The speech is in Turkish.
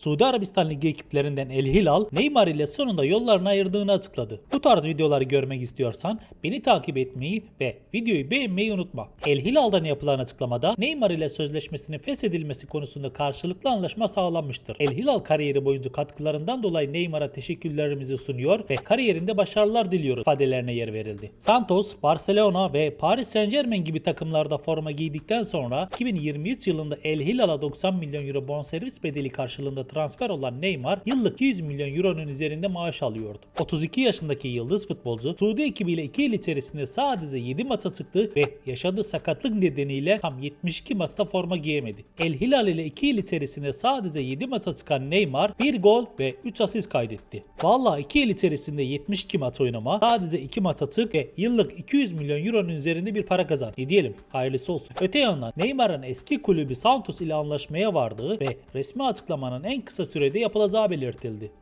Suudi Arabistan Ligi ekiplerinden El Hilal, Neymar ile sonunda yollarını ayırdığını açıkladı. Bu tarz videoları görmek istiyorsan beni takip etmeyi ve videoyu beğenmeyi unutma. El Hilal'dan yapılan açıklamada Neymar ile sözleşmesinin feshedilmesi konusunda karşılıklı anlaşma sağlanmıştır. El Hilal kariyeri boyunca katkılarından dolayı Neymar'a teşekkürlerimizi sunuyor ve kariyerinde başarılar diliyoruz ifadelerine yer verildi. Santos, Barcelona ve Paris Saint Germain gibi takımlarda forma giydikten sonra 2023 yılında El Hilal'a 90 milyon euro bonservis bedeli karşılığında transfer olan Neymar yıllık 100 milyon euronun üzerinde maaş alıyordu. 32 yaşındaki yıldız futbolcu Suudi ekibiyle 2 yıl içerisinde sadece 7 maça çıktı ve yaşadığı sakatlık nedeniyle tam 72 maçta forma giyemedi. El Hilal ile 2 yıl içerisinde sadece 7 maça çıkan Neymar 1 gol ve 3 asist kaydetti. Vallahi 2 yıl içerisinde 72 maç oynama, sadece 2 maça çık ve yıllık 200 milyon euronun üzerinde bir para kazan. Ne diyelim? Hayırlısı olsun. Öte yandan Neymar'ın eski kulübü Santos ile anlaşmaya vardığı ve resmi açıklamanın kısa sürede yapılacağı belirtildi.